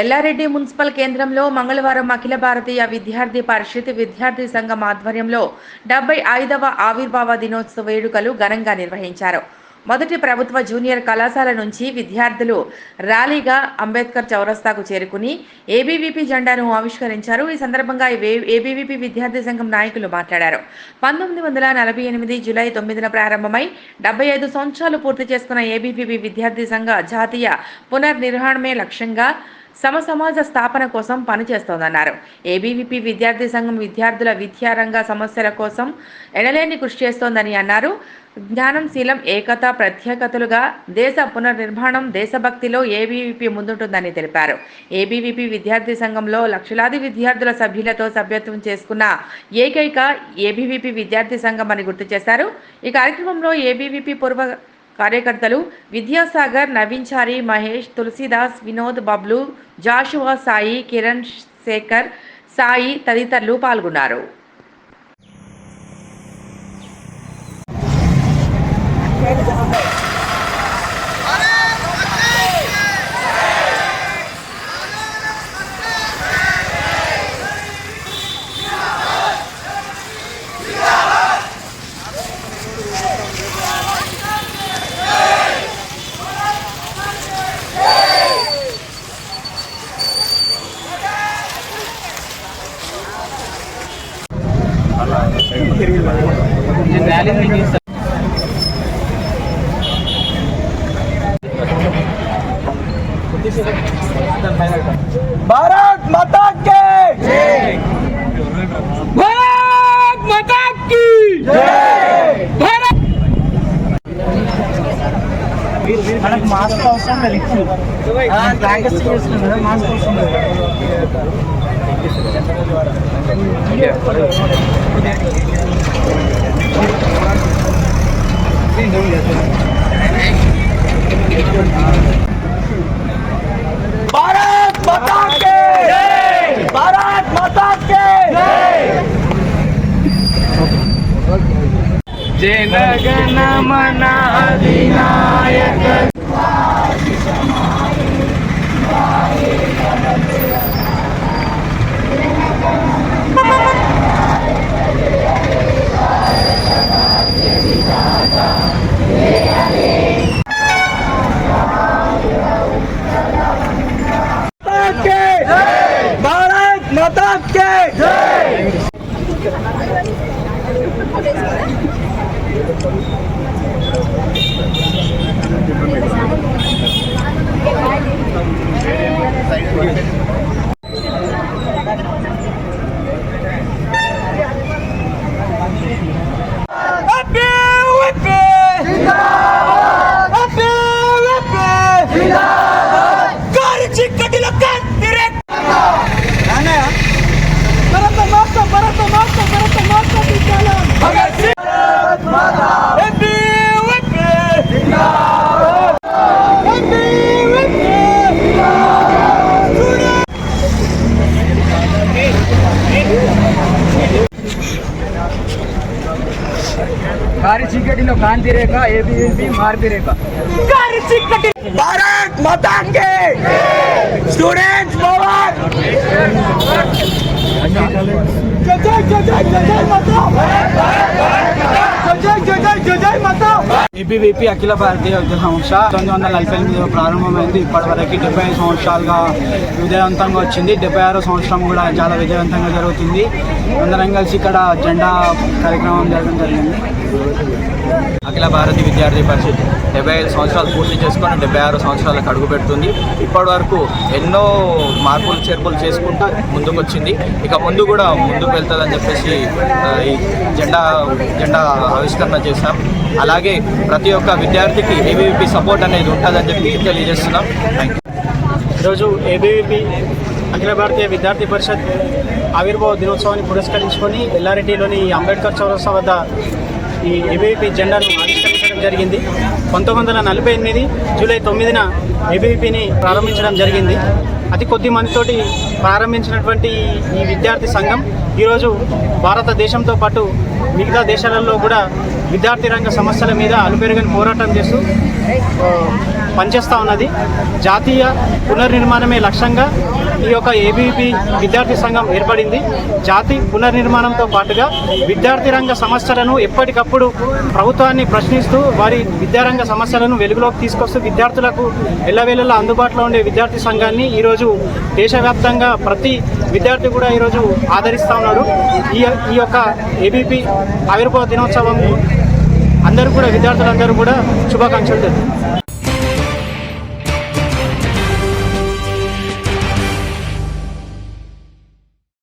Yellareddy municipal కేంద్రంలో మంగళవారం అఖిల భారతీయ విద్యార్థి పరిషత్ విద్యార్థి సంఘం ఆధ్వర్యంలో డెబ్బై ఐదవ ఆవిర్భావ దినోత్సవ వేడుకలు ఘనంగా నిర్వహించారు. మొదటి ప్రభుత్వ జూనియర్ కళాశాల నుంచి విద్యార్థులు ర్యాలీగా అంబేద్కర్ చౌరస్తాకు చేరుకుని ఏబీవీపీ జెండాను ఆవిష్కరించారు. ఈ సందర్భంగా ఏబీవీపీ విద్యార్థి సంఘం నాయకులు మాట్లాడారు. పంతొమ్మిది వందల నలభై ఎనిమిది జూలై తొమ్మిదిన ప్రారంభమై డెబ్బై ఐదు సంవత్సరాలు పూర్తి చేసుకున్న ఏబీవీపీ విద్యార్థి సంఘ జాతీయ పునర్నిర్వహణమే లక్ష్యంగా సమసమాజ స్థాపన కోసం పనిచేస్తోందన్నారు. ఏబీవీపీ విద్యార్థి సంఘం విద్యార్థుల విద్యారంగ సమస్యల కోసం ఎడలేని కృషి చేస్తోందని అన్నారు. జ్ఞానం శీలం ఏకత ప్రత్యేకతలుగా దేశ పునర్నిర్మాణం దేశభక్తిలో ఏబీవీపీ ముందుంటుందని తెలిపారు. ఏబీవీపీ విద్యార్థి సంఘంలో లక్షలాది విద్యార్థుల సభ్యులతో సభ్యత్వం చేసుకున్న ఏకైక ఏబీవీపీ విద్యార్థి సంఘం అని గుర్తు చేశారు. ఈ కార్యక్రమంలో ఏబీవీపీ పూర్వ కార్యకర్తలు విద్యాసాగర్ నవీన్ చారి మహేష్ తులసిదాస్ వినోద్ బబ్లు జాషువా సాయి కిరణ్ శేఖర్ సాయి తదితరులు పాల్గొన్నారు. भारत माता के भारत माता के भारत माता के जनगण मन अधिनायक కారి చీకటిలో కాంతి రేఖ ఏబిఎంపి మార్పి రేఖ భారత్ మాతా స్టూడెంట్స్ పవర్ జై అఖిల భారతీయ విద్యా సంస్థ పంతొమ్మిది వందల నలభై ఎనిమిదిలో ప్రారంభమైంది. ఇప్పటి వరకు డెబ్బై ఐదు సంవత్సరాలుగా విజయవంతంగా వచ్చింది. డెబ్బై ఆరో సంవత్సరం కూడా చాలా విజయవంతంగా జరుగుతుంది. అందరం కలిసి ఇక్కడ జెండా కార్యక్రమం జరగడం జరిగింది. అఖిల భారతి విద్యార్థి పరిషత్ డెబ్బై ఐదు సంవత్సరాలు పూర్తి చేసుకొని డెబ్బై ఆరు సంవత్సరాలకు అడుగు పెడుతుంది. ఇప్పటి వరకు ఎన్నో మార్పులు చేర్పులు చేసుకుంటూ ముందుకు వచ్చింది ఇక ముందు కూడా ముందుకు వెళ్తుందని చెప్పేసి ఈ జెండా జెండా ఆవిష్కరణ చేశాం. అలాగే ప్రతి ఒక్క విద్యార్థికి ఏబీవీపీ సపోర్ట్ అనేది ఉంటుందని చెప్పి తెలియజేస్తున్నాం. థ్యాంక్ యూ ఈరోజు ఏబీవీపీ అఖిల భారతీయ విద్యార్థి పరిషత్ ఆవిర్భావ దినోత్సవాన్ని పురస్కరించుకొని ఎల్లారెడ్డిలోని అంబేద్కర్ చౌరస్తా వద్ద ఈ ఏబీవీపీ జెండాను ఆవిష్కరించడం జరిగింది. పంతొమ్మిది వందల నలభై ఎనిమిది జూలై తొమ్మిదిన ఏబీవీపీని ప్రారంభించడం జరిగింది. అతి కొద్ది మందితోటి ప్రారంభించినటువంటి ఈ విద్యార్థి సంఘం ఈరోజు భారతదేశంతో పాటు మిగతా దేశాలలో కూడా విద్యార్థి రంగ సమస్యల మీద అలుపెరుగని పోరాటం చేస్తూ పనిచేస్తూ ఉన్నది. జాతీయ పునర్నిర్మాణమే లక్ష్యంగా ఈ యొక్క ఏబీపీ విద్యార్థి సంఘం ఏర్పడింది. జాతి పునర్నిర్మాణంతో పాటుగా విద్యార్థి రంగ సమస్యలను ఎప్పటికప్పుడు ప్రభుత్వాన్ని ప్రశ్నిస్తూ వారి విద్యారంగ సమస్యలను వెలుగులోకి తీసుకొస్తూ విద్యార్థులకు ఎల్లవేళలా అందుబాటులో ఉండే విద్యార్థి సంఘాన్ని ఈరోజు దేశవ్యాప్తంగా ప్రతి విద్యార్థి కూడా ఈరోజు ఆదరిస్తూ ఉన్నాడు. ఈ ఈ యొక్క ఏబీపీ ఆవిర్భావ దినోత్సవం అందరూ కూడా విద్యార్థులందరూ కూడా శుభాకాంక్షలు తెలుసు